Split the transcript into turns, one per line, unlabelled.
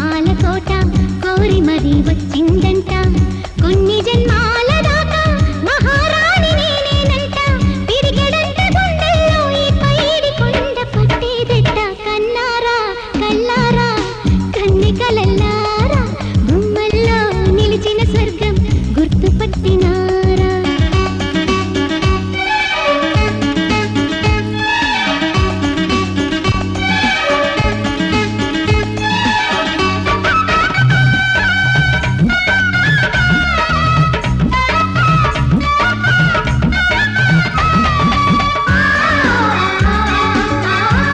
పాలకోట కోరి మరీ వచ్చిందంట.